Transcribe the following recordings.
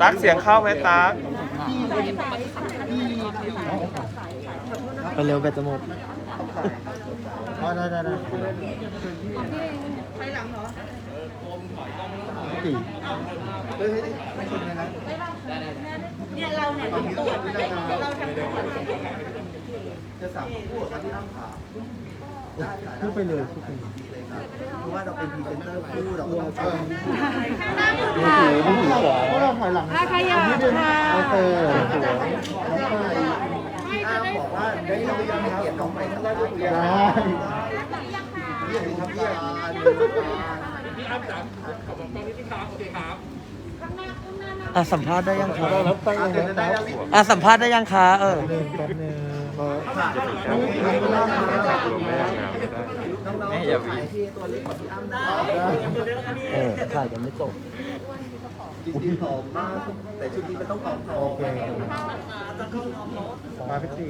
ตักเสียงเข้าไหมตักไปเร็วแบตจะหมดอ๋อได้ได้ได้ตีเฮ้ยเฮ้ยไม่ชนเลยนะเนี่ยเราเนี่ยต้องตรวจเราทำตรวจจะสั่งพูดกับที่อ้ำขา พูดไปเลยพูดไปเลยเพราะว่าเราเป็นพรีเซนเตอร์คู่เราก็ต้องเออมือถือมือถือขวาเราถอยหลังถ้าขยับค่ะโอเคน้องใหม่อ้ามบอกว่าได้เรายังเกียรติน้องใหม่ทั้งได้ทุกอย่างได้เรียกครับเรียกอะสัมภาษณ์ได้ยังคะรับตั้งเลยนะอะสัมภาษณ์ได้ยังคะเออแป๊บนึงน้องแม่อย่าหวีที่ตัวเล็กกว่า พี่อ้ำได้เออถ่ายกันไม่จบจริงๆผอมมาก แต่ชุดนี้มันต้องผอมโอเคมาพี่ตี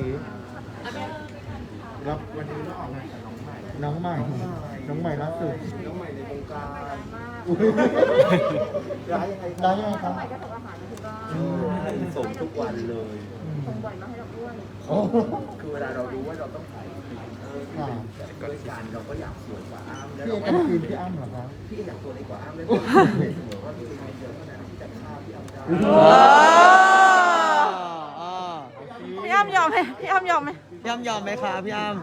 รับวันนี้เราออกงานกับน้องใหม่ น้องใหม่ น้องใหม่ล่าสุดน้องใหม่ในวงการร้ายยังไงร้ายยังไงครับส่งทุกวันเลยส่งบ่อยมากให้เรา คือเวลาเรารู้ว่าเราต้องถ่ายด้วยกันเราก็อยากสวยกว่าอ้ำแล้วเราก็คือพี่อ้ำเหรอครับพี่อยากตัวเล็กกว่าอ้ำเลยเสมอว่าพี่เป็นเยอะขนาดที่จะฆ่าพี่อ้ำได้พี่อ้ำยอมไหมพี่อ้ำยอมไหมพี่อ้ำยอมไหมคะพี่อ้ำ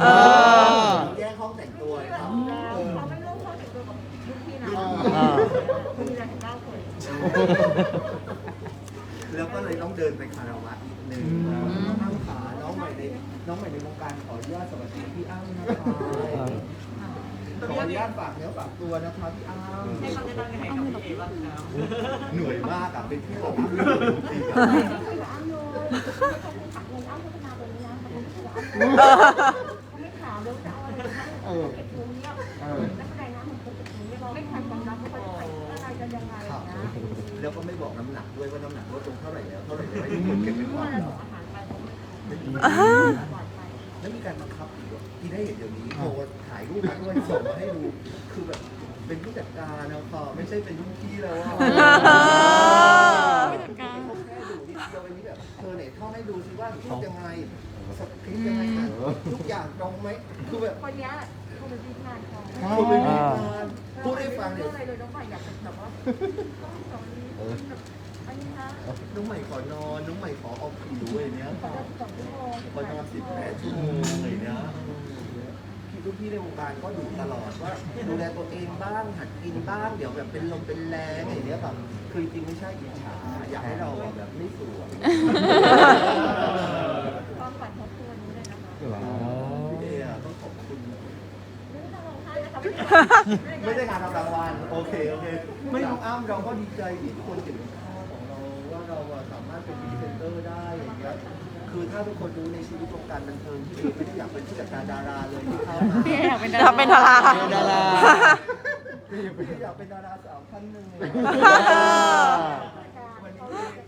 เออ แล้วก็เลยต้องเดินไปคาราวะอีกหนึ่งอ้ำขาน้องใหม่ในน้องใหม่ในวงการขออนุญาตสวัสดีพี่อ้ำนะคะขออนุญาตฝากเนื้อฝากตัวนะคะพี่อ้ำเหนื่อยมากอะเป็นพี่ของอ้ำจริงๆอะเออเออ ครับแล้วก็ไม่บอกน้ำหนักด้วยว่าน้ำหนักลดลงเท่าไหร่แล้วเท่าไหร่แล้วให้ทุกคนเก็บเป็นความแล้วมีการบังคับอีกว่าที่ได้เห็นเดี๋ยวนี้โทรถ่ายรูปมาด้วยส่งมาให้ดูคือแบบเป็นผู้จัดการนะพอไม่ใช่เป็นรุ่นพี่แล้วอะเขาแค่ดูนิดเดียวอันนี้แบบเธอไหนท่องให้ดูสิว่าพูดยังไงสคริปต์ยังไงอะทุกอย่างตรงไหมคือแบบคนเนี้ย เขาเป็นพี่งานเขาพูดเป็นพิธีการพูดให้ฟังเรื่เนี่อยงอะไรเลยน้องใหม่อยากเป็นแบบว่าอันนี้นะน้องใหม่ขอนอนน้องใหม่ขอออกผิวอะไรเนี้ยสองชั่วโมงขอนอนสิบแปดชั่วโมงอะไรเนี้ยพี่ทุกพี่ในวงการก็ดูตลอดว่าดูแลตัวเองบ้างหัดกินบ้างเดี๋ยวแบบเป็นลมเป็นแรงอะไรเนี้ยแบบคือจริงไม่ใช่อิจฉาอยากให้เราแบบไม่สวย ความฝันของตัวนี้เลยนะคะพี่เออะต้องขอบคุณ ไม่ได้งานรางวัลโอเคโอเค ไม่น้องอ้ำเราก็ดีใจที่ทุกคนเห็นค่าของเราว่าเราอะสามารถเป็นพรีเซนเตอร์ได้อย่างเงี้ยคือถ้าทุกคนรู้ในชีวิตวงการบันเทิงที่ไม่ได้อยากเป็นผู้จัดการดาราเลยที่เข้ามา พี่อยากเป็นดาราเป็นดารา เป็นดาราพี่อยากเป็นดาราสาวท่านหนึ่งเลย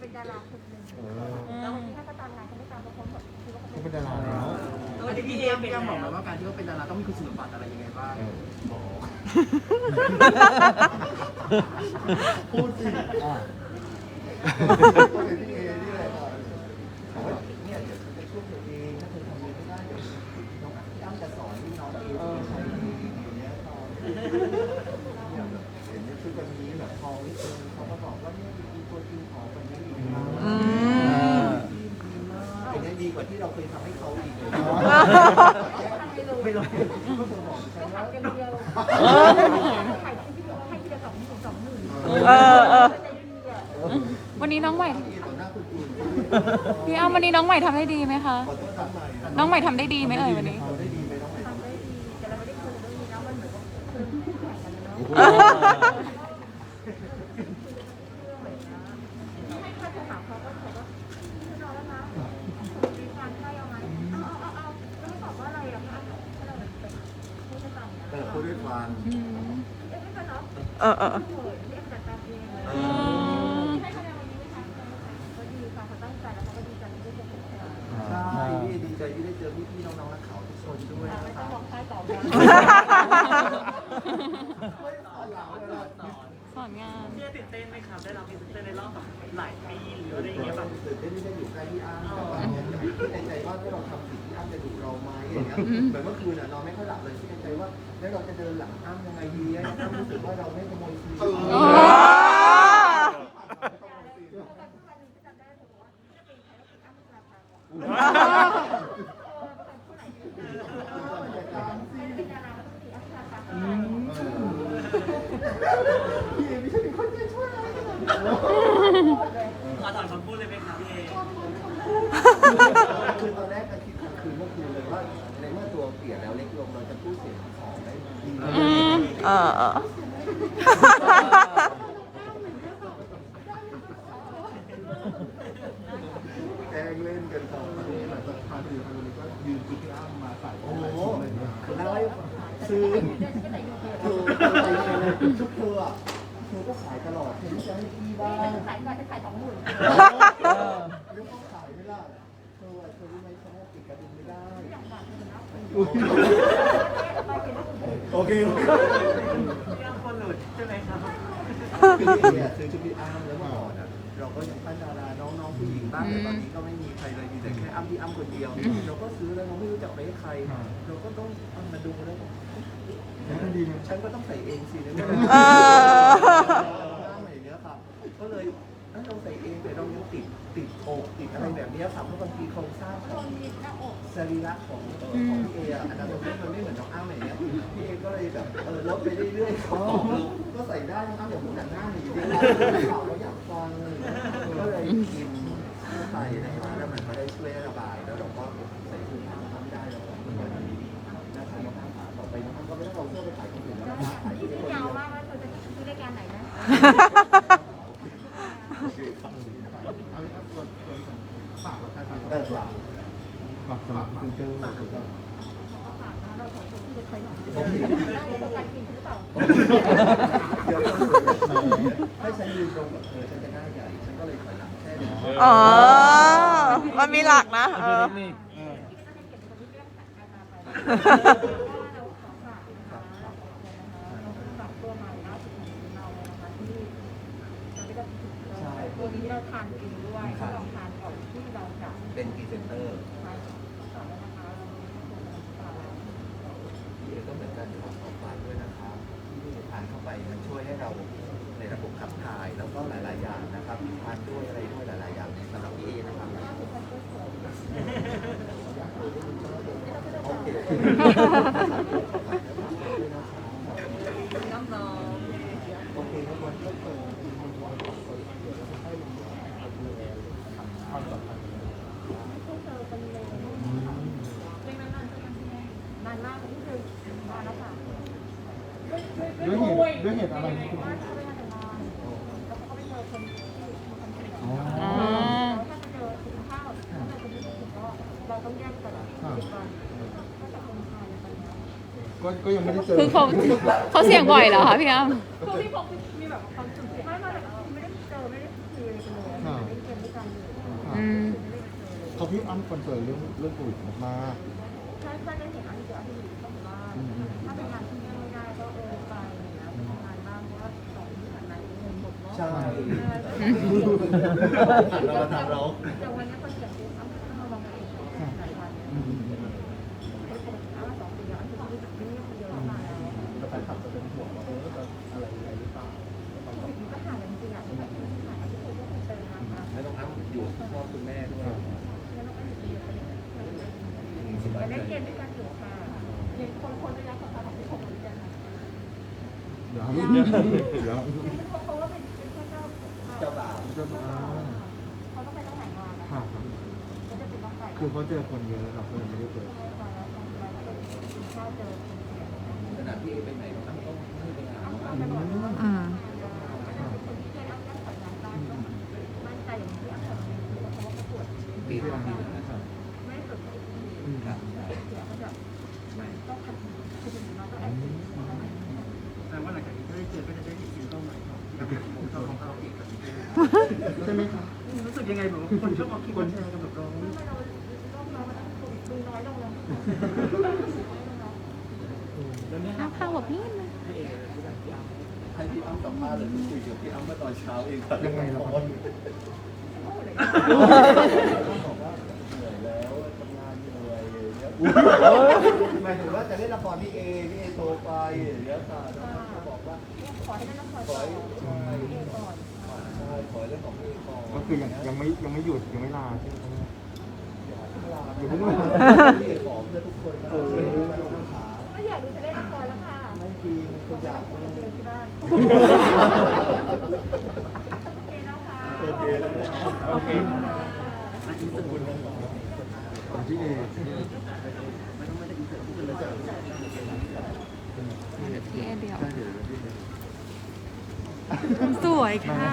เป็นดาราคนหนึ่งแล้ววันนี้ถ้าเขาตามงานเขาไม่ตามเขาคงแบบคิดว่าเขาเป็นดาราแล้ว พี่เอ็มพี่เอ็มบอกไหมว่าการที่ว่าเป็นดาราต้องมีคุณสมบัติอะไรยังไงบ้างพูดสิอะพูดถึงพี่เอนี่แหละก่อนบอกว่าเนี่ยเดี๋ยวเธอจะช่วยตัวเองถ้าเธอทำเองไม่ได้เดี๋ยวน้องพี่อ้ำจะสอนที่น้องเอใช้ดีอย่างเงี้ยตอนเนี่ยแบบเห็นในชุดวันนี้แบบทองนิดนึงเขาก็บอกว่าเนี่ยมีตัวจริงของวันนี้อีกนะดีมากอย่างนี้ดีกว่าที่เราเคยทำให้เขาอีกเลย ไม่เลยก็เออเออเออวันนี้น้องใหม่ พี่อ้ำวันนี้น้องใหม่ทำได้ดีไหมคะ น้องใหม่ทำได้ดีไหมเอ่ยวันนี้ ทำได้ดีแต่เราไม่ได้คุยเรื่องนี้นะมันเหมือนกับคุยกันเนาะให้ค่าโทรหาเขาก็เขาก็พี่นอนแล้วนะมีการให้เอาไหมเอาเอาเอาเอาแล้วไม่ตอบว่าอะไรอะคะถ้าเราเป็นผู้จัดการ เนี่ยเออพูดด้วยความเอ๊ะไม่เป็นเนาะเออเออโอ้ยเรียกจัดการเองให้คะแนนวันนี้ไหมคะก็ดีค่ะเขาตั้งใจแล้วเขาก็ดีใจที่ได้เจอพวกเราใช่พี่ดีใจที่ได้เจอพี่ๆน้องๆนักข่าวทุกคนด้วยไม่นะคต้อรังบ ร้องไห้ต่อ ไม่สอนเราเลย สอนงาน พี่ตื่นเต้นไหมครับได้รับพรีเซนเตอร์ในรอบแบบหลายปีหรืออะไรอย่างเงี้ยแบบ ตื่นเต้นที่ได้อยู่ใกล้พี่อ้ำแต่ว่าในใจว่าถ้าเราทำสิ่งที่อ้ำจะดุเราไหมอย่างเงี้ยเหมือนเมื่อคืนอะนอนไม่ค่อยหลับเลยคิดในใจว่าแล้วเราจะเดินหลังอ้ำยังไงดีอ้ำรู้สึกว่าเราไม่ขโมยซีนโอ้พี่เอไม่ใช่เป็นคนใจช่วยอะไรขนาดนั้น ขอถอนคำพูดเลยไหมครับพี่เอ คือตอนแรกก็คิดกลางคืนเมื่อคืนเลยว่าในเมื่อตัวเปลี่ยนแล้วเล็กลงเราจะพูดเสียงของได้ดี อืม เออเออแกล้งเล่นกันต่อหลังจากทานอยู่ทานี้ก็ยืนพี่อ้ำมาใส่โอ้โหแล้วซื้อคืออะไรชุดเธออะเธอก็ขายตลอดเธอจะให้พี่บ้างขายก่อนจะขายสองหมื่นแล้วก็ขายไม่ได้เธอเธอรู้ไหมฉันว่าปิดกระดุมไม่ได้โอเค พี่อ้ำคนหลุดใช่ไหมครับ คือเนี่ยซื้อชุดพี่อ้ำแล้วเมื่อก่อนอะเราก็ยังปั้นดาราน้องๆผู้หญิงบ้างแต่ตอนนี้ก็ไม่มีใครเลยมีแต่แค่อ้ำพี่อ้ำคนเดียว เราก็ซื้อแล้วเราไม่รู้จักไปให้ใคร เราก็ต้องเอามาดูแล้วฉันก็ต้องใส่เองสิในเมื่อ ติดติดอกติดอะไรแบบเนี้ยครับเพราะบางทีโครงสร้างของสรีระของเอ่อของพี่เออะอนาคตมันไม่เหมือนน้องอ้ำอย่างเงี้ยพี่เอก็เลยแบบเออลดไปเรื่อยๆเขาบอกเราก็ใส่ได้น้องอ้ำอย่าพูดหนังหน้าหนีดีข่าวเราอยากฟังอะไรอย่างเงี้ยก็เลยกินใส่นะครับแล้วมันก็ได้ช่วยระบายแล้วเราก็ใส่ถุงทำได้แล้วก็มันก็ดีนะครับน้องอ้ำขาต่อไปน้องอ้ำก็ไม่ต้องเอาเสื้อไปขายคนอื่นแล้วนะขายที่คนเดียาวยว มากแล้วเธอจะซื้อรายการไหนนะ เออว่ะฝากสมัครคือเจอผมเราของคนที่จะเคยหน่อยผมเห็นได้ประกันกินหรือเปล่าเดี๋ยวให้ฉันยืนตรงกับเธอฉันจะหน้าใหญ่ฉันก็เลยถอยหลังแค่นี้อ๋อ มันมีหลักนะ เออ ตัวนี้เราทานเองด้วยลองทานก่อนที่เราจะ เป็นพรีเซนเตอร์ ใช้ต่อแล้วนะคะ พี่เอก็เหมือนกันขอขอฝากด้วยนะครับที่ทานเข้าไปมันช่วยให้ เราในระบบขับถ่าย แล้วก็หลาย ๆ อย่างนะครับทานด้วยอะไรด้วยหลาย ๆ อย่างในสำหรับพี่เอนะครับโอเคน้ำน้องโอเคครับวันก็เปิดนานมากที่เคยนานแล้วค่ะด้วยเหตุด้วยเหตุอะไรว่าเขาไม่ทันนอนแล้วเขาไปเจอคนที่ทำสิ่งอ๋ออ่าถ้าจะเจอกินข้าวถ้าเจอคน ที่ถูกก็เราต้องแยกกันสิบวันก็จะคนไทยอะไรเงี้ยก็ก็ยังไม่ได้เจอคือเขาเขาเสี่ยงบ่อยเหรอคะพี่อ้ำคือพี่พงมีแบบความสุขไม่ไม่ไม่ได้เจอไม่ได้คุยอะไรกันเลยไม่ได้เจอด้วยกันเลยอืมไม่ได้เจอเขาพี่อ้ำคอนเซิร์นเรื่องเรื่องโควิดมากใช่ใช่ได้เห็นอันนี้คืออันที่ดีต้องว่าถ้าเป็นงานที่ ใช่ เราเราทำเราแต่วันนี้คนเสียชีวิตต้องมาลองเองหลายวันไอ้ปกติว่าสองปีแล้วอันที่เรารู้สึกนี่คนเดียวมาแล้วแล้วแฟนคลับจะเป็นห่วงว่าเออจะอะไรยังไงหรือเปล่าก็หาจริงๆอะที่หาที่คนก็เจอนะคะไม่ต้องอ้ำอยู่คุณพ่อคุณแม่ด้วยแล้วเราก็อยู่ดีกันแต่เล่นเกมด้วยกันอยู่ค่ะเห็นคนคนระยะสัมพันธ์ของพี่ชมเหมือนกันค่ะๆเดี๋ยวเดี๋ยว เจ้าบ่าวจะมาเขาต้องไปต้องไหนงานนะค่ะเขาจะเป็นต้องไปคือเขาเจอคนเยอะเราก็เลยไม่ได้เจอข้าวเจอขนาดพี่เอไปไหนน้องอ้ำก็ไม่ไปหาน้องอ้ำ อืม มั่นใจอย่างที่อักษรเพราะว่าประกวด ปีที่อ้ำมีนะครับ ไม่สุด ครับใช่ เสียก็จะ ไม่ ต้องทำคือเราต้องแอคทีฟ แปลว่าหลังจากนี้ถ้าได้เจอก็จะได้เห็นซิงเกิลใหม่ของพี่อ้ำผมชอบของเขาอีกกับพี่เอ ใช่ไหมคะรู้สึกยังไงแบบว่าคนชอบเอาคลิปมาแชร์กันแบบเราทำไมเราต้องเราดูน้อยลงแล้วแน้าพังแบบนี้นะให้พี่อ้ำสัมภาษณ์เลยคุยกับพี่อ้ำเมื่อตอนเช้าเองครับยังไงล่ะครับบอกว่าเหนื่อยแล้วทำงานเหนื่อยอย่างเงี้ยหมายถึงว่าจะเล่นละครพี่เอพี่เอโทรไปอย่างเงี้ยค่ะแล้วเขาบอกว่าขอให้ได้ละครขอให้ใช่เองก่อนใช่ ขอเรื่องของพี่ก่อนก็คือยังยังไม่ยังไม่หยุดยังไม่ลาใช่ไหมครับ อย่าเพิ่งลาพี่เอขอเพื่อทุกคนนะเออไม่ต้องถาอยากดูจะเล่นละครแล้วค่ะไม่จริงคนอยากเจอที่บ้านโอเคแล้วเนี่ยโอเคของพี่เอพี่เอเดียวใช่เดี๋ยวพี่เอ สวยค่ะ